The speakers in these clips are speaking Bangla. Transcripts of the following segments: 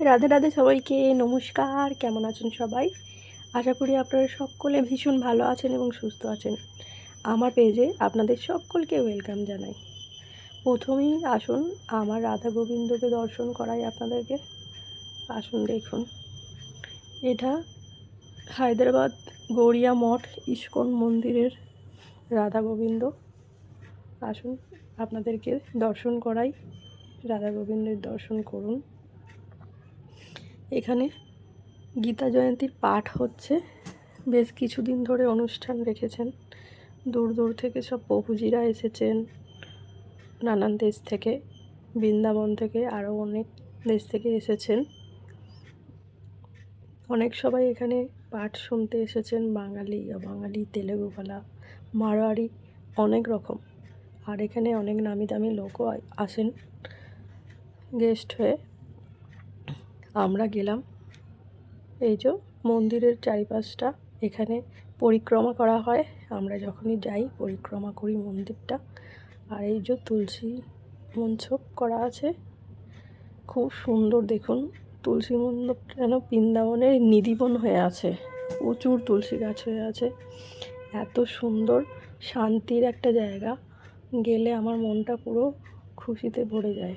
রাধে রাধে সবাইকে, নমস্কার, কেমন আছেন সবাই? আশা করি আপনারা সকলে ভীষণ ভালো আছেন এবং সুস্থ আছেন। আমার পেজে আপনাদের সকলকে ওয়েলকাম জানাই। প্রথমেই আসুন, আমার রাধা গোবিন্দকে দর্শন করাই আপনাদেরকে। আসুন, দেখুন। এটা হায়দ্রাবাদ গড়িয়া মঠ ইস্কন মন্দিরের রাধা গোবিন্দ। আসুন, আপনাদেরকে দর্শন করাই। রাধা গোবিন্দের দর্শন করুন। এখানে গীতা জয়ন্তীর পাঠ হচ্ছে। বেশ কিছুদিন ধরে অনুষ্ঠান রেখেছেন। দূর দূর থেকে সব প্রভুজিরা এসেছেন। নানান দেশ থেকে, বৃন্দাবন থেকে আরও অনেক দেশ থেকে এসেছেন। অনেক সবাই এখানে পাঠ শুনতে এসেছেন। বাঙালি বাঙালি তেলেগুওয়ালা মারোয়ারি অনেক রকম। আর এখানে অনেক নামি দামি লোকও আসেন। গেস্ট হয়ে আমরা গেলাম। এই যে মন্দিরের চারিপাশটা, এখানে পরিক্রমা করা হয়। আমরা যখনই যাই, পরিক্রমা করি মন্দিরটা। আর এই যে তুলসী মঞ্চ করা আছে। খুব সুন্দর দেখুন, তুলসী মণ্ডপ যেন বৃন্দাবনের নিধিবন হয়ে আছে। প্রচুর তুলসী গাছ হয়ে আছে। এত সুন্দর, শান্তির একটা জায়গা। গেলে আমার মনটা পুরো খুশিতে ভরে যায়।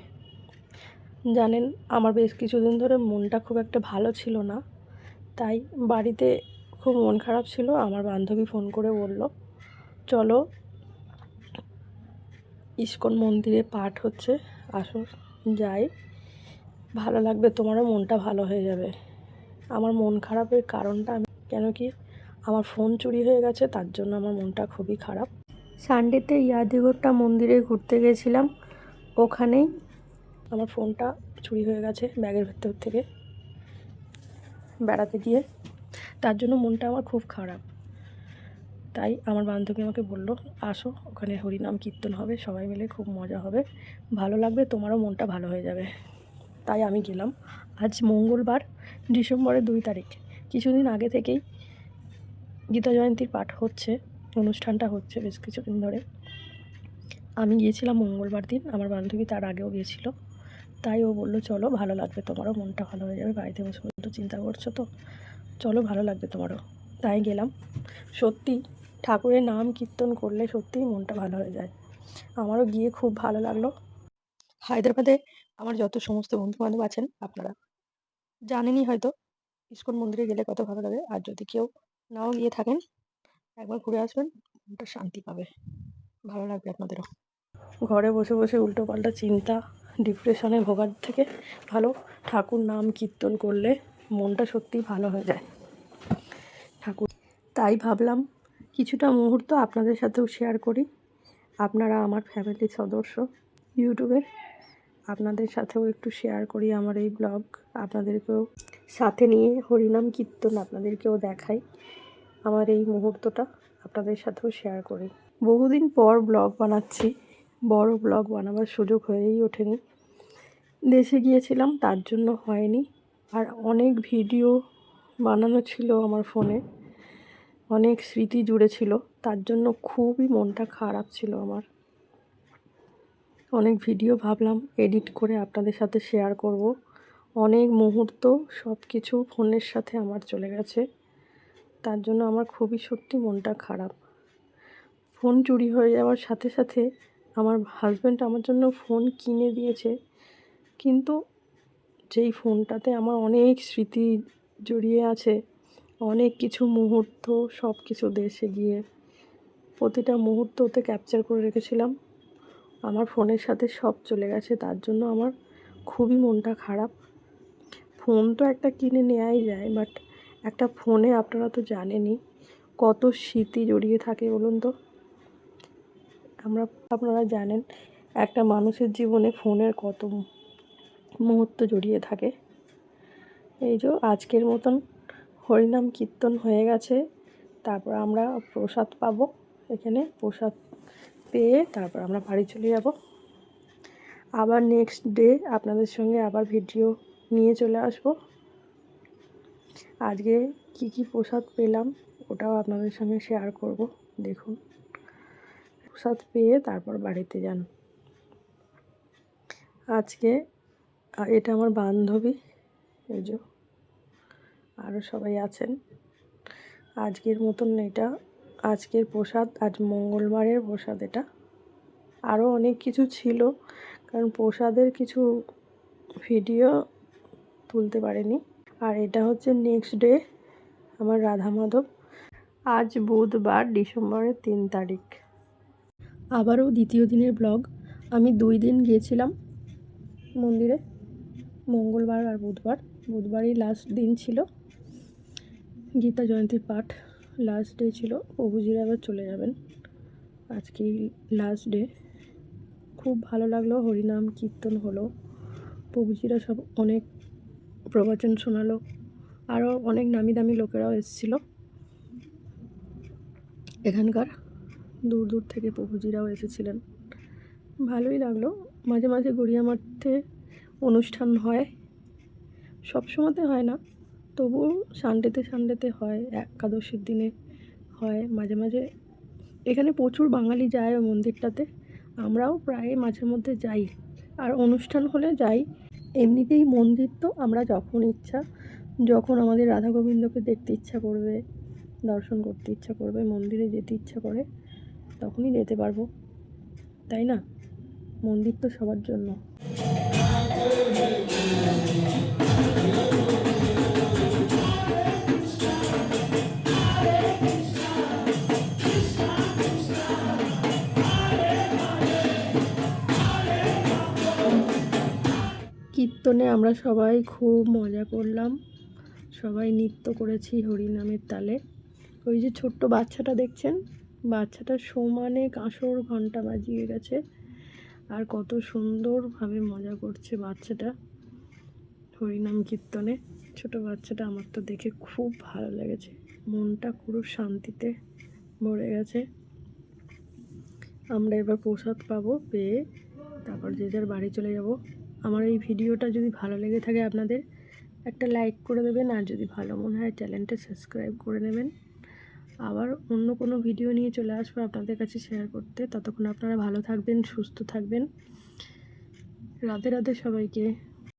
জানেন, আমার বেশ কিছুদিন ধরে মনটা খুব একটা ভালো ছিল না। তাই বাড়িতে খুব মন খারাপ ছিল, আমার বান্ধবী ফোন করে বলল, চলো, ইস্কন মন্দিরে পাঠ হচ্ছে, আসো, যাই। ভালো লাগবে, তোমারও মনটা ভালো হয়ে যাবে। আমার মন খারাপের কারণটা আমি, কেন কি আমার ফোন চুরি হয়ে গেছে, তার জন্য আমার মনটা খুবই খারাপ। সানডেতে ইয়াদিগোট্টা মন্দিরে ঘুরতে গেছিলাম। ওখানেই আমার ফোনটা চুরি হয়ে গেছে ব্যাগের ভেতর থেকে বেড়াতে গিয়ে। তার জন্য মনটা আমার খুব খারাপ। তাই আমার বান্ধবী আমাকে বলল, আসো, ওখানে হরিনাম কীর্তন হবে, সবাই মিলে খুব মজা হবে। ভালো লাগবে, তোমারও মনটা ভালো হয়ে যাবে। তাই আমি গেলাম। আজ মঙ্গলবার, ডিসেম্বরের দুই তারিখ। কিছুদিন আগে থেকেই গীতা জয়ন্তীর পাঠ হচ্ছে, অনুষ্ঠানটা হচ্ছে বেশ কিছুদিন ধরে। আমি গিয়েছিলাম মঙ্গলবার দিন, আমার বান্ধবী তার আগেও গিয়েছিল। তাই ও বলল, চলো, ভালো লাগবে তোমারও, মনটা ভালো হয়ে যাবে, বাড়িতে বসে বসে তো চিন্তা করছ তো। চলো, ভালো লাগবে তোমারও। তাই গেলাম। সত্যি, ঠাকুরের নাম কীর্তন করলে সত্যিই মনটা ভালো হয়ে যায়। আমারও গিয়ে খুব ভালো লাগল। হায়দ্রাবাদে আমার যত সমস্ত বন্ধু বান্ধব আছেন, আপনারা জানেনই হয়তো, ইস্কন মন্দিরে গেলে কত ভালো লাগে। আর যদি কেউ নাও গিয়ে থাকেন, একবার ঘুরে আসবেন, মনটা শান্তি পাবে। ভালো লাগবে আপনাদেরও। ঘরে বসে বসে উল্টো পাল্টা চিন্তা ডিপ্রেশনে ভোগার থেকে ভালো ঠাকুর নাম কীর্তন করলে মনটা সত্যিই ভালো হয়ে যায়। ঠাকুর, তাই ভাবলাম কিছুটা মুহূর্ত আপনাদের সাথেও শেয়ার করি। আপনারা আমার ফ্যামিলির সদস্য ইউটিউবে, আপনাদের সাথেও একটু শেয়ার করি আমার এই ব্লগ আপনাদেরকেও সাথে নিয়ে হরিনাম কীর্তন আপনাদেরকেও দেখাই আমার এই মুহূর্তটা, আপনাদের সাথেও শেয়ার করি। বহুদিন পর ব্লগ বানাচ্ছি। বড় ব্লগ বানাবার সুযোগ হয়েই ওঠেনি। দেশে গিয়েছিলাম, তার জন্য হয়নি। আর অনেক ভিডিও বানানো ছিল আমার ফোনে অনেক স্মৃতি জুড়ে ছিল, তার জন্য খুবই মনটা খারাপ ছিল আমার। অনেক ভিডিও ভাবলাম এডিট করে আপনাদের সাথে শেয়ার করব। অনেক মুহূর্ত সব কিছু ফোনের সাথে আমার চলে গেছে। তার জন্য আমার খুবই সত্যি মনটা খারাপ। ফোন চুরি হয়ে যাওয়ার সাথে সাথে আমার হাজব্যান্ড আমার জন্য ফোন কিনে দিয়েছে। কিন্তু যেই ফোনটাতে আমার অনেক স্মৃতি জড়িয়ে আছে, অনেক কিছু মুহূর্ত সব কিছু দেশে গিয়ে প্রতিটা মুহূর্ত ওতে ক্যাপচার করে রেখেছিলাম। আমার ফোনের সাথে সব চলে গেছে, তার জন্য আমার খুবই মনটা খারাপ। ফোন তো একটা কিনে নেওয়াই যায় বাট একটা ফোনে আপনারা তো জানেনই কত স্মৃতি জড়িয়ে থাকে বলুন তো। আমরা, আপনারা জানেন, একটা মানুষের জীবনে ফোনের কত মুহূর্ত জড়িয়ে থাকে। এই যে আজকের মতন হরিনাম কীর্তন হয়ে গেছে, তারপর আমরা প্রসাদ পাবো এখানে, প্রসাদ পেয়ে তারপর আমরা বাড়ি চলে যাব। আবার নেক্সট ডে আপনাদের সঙ্গে আবার ভিডিও নিয়ে চলে আসব। আজকে কি কি প্রসাদ পেলাম, ওটাও আপনাদের সঙ্গে শেয়ার করব, দেখুন। প্রসাদ পেয়ে তারপর বাড়িতে যান। আজকে এটা আমার বান্ধবী, এই যে আরও সবাই আছেন। আজকের মতন এটা, আজকের প্রসাদ, আজ মঙ্গলবারের প্রসাদ এটা। আরও অনেক কিছু ছিল, কারণ প্রসাদের কিছু ভিডিও তুলতে পারেনি। আর এটা হচ্ছে নেক্সট ডে আমার রাধা মাধব আজ বুধবার ডিসেম্বরের তিন তারিখ। আবারও দ্বিতীয় দিনের ব্লগ। আমি দুই দিন গিয়েছিলাম মন্দিরে, মঙ্গলবার আর বুধবার। বুধবারই লাস্ট দিন ছিল। গীতা জয়ন্তীর পাঠ লাস্ট ডে ছিল। প্রভুজিরা আবার চলে যাবেন। আজকেই লাস্ট ডে খুব ভালো লাগল, হরিনাম, কীর্তন হলো। প্রভুজিরা সব অনেক প্রবচন শোনালো। আরও অনেক নামি দামি লোকেরাও এসেছিল। এখানকার দূর দূর থেকে প্রভুজিরাও এসেছিলেন। ভালোই লাগল। মাঝে মাঝে গড়িয়া মাঠে অনুষ্ঠান হয়। সব সময়তে হয় না, তবুও সানডেতে সানডেতে হয়, একাদশীর দিনে হয়। মাঝে মাঝে এখানে প্রচুর বাঙালি যায় ওই মন্দিরটাতে। আমরাও প্রায় মাঝে মধ্যে যাই। আর অনুষ্ঠান হলে যাই। এমনিতেই মন্দির তো আমরা যখন ইচ্ছা, যখন আমাদের রাধা গোবিন্দকে দেখতে ইচ্ছা করবে, দর্শন করতে ইচ্ছা করবে, মন্দিরে যেতে ইচ্ছা করে তখনই যেতে পারব। তাই না? মন্দির তো সবার জন্য। কীর্তনে আমরা সবাই খুব মজা করলাম। সবাই নৃত্য করেছি হরিনামের তালে। ওই যে ছোট্ট বাচ্চাটা দেখছেন? বাচ্চাটা সমানে কাঁসর ঘণ্টা বাজিয়ে গেছে। আর কত সুন্দরভাবে মজা করছে বাচ্চাটা। হরিনাম কীর্তনে। ছোট বাচ্চাটা আমার তো দেখে খুব ভালো লেগেছে। মনটা পুরো শান্তিতে ভরে গেছে। আমরা এবার প্রসাদ পাবো, পেয়ে তারপর যে যার বাড়ি চলে যাব। আমার এই ভিডিওটা যদি ভালো লেগে থাকে আপনাদের, একটা লাইক করে দেবেন। আর যদি ভালো মনে হয়, চ্যানেলটা সাবস্ক্রাইব করে নেবেন। আবার অন্য কোনো ভিডিও নিয়ে চলে আসব আপনাদের কাছে শেয়ার করতে। ততক্ষণ আপনারা ভালো থাকবেন, সুস্থ থাকবেন। রাতে রাতে সবাইকে।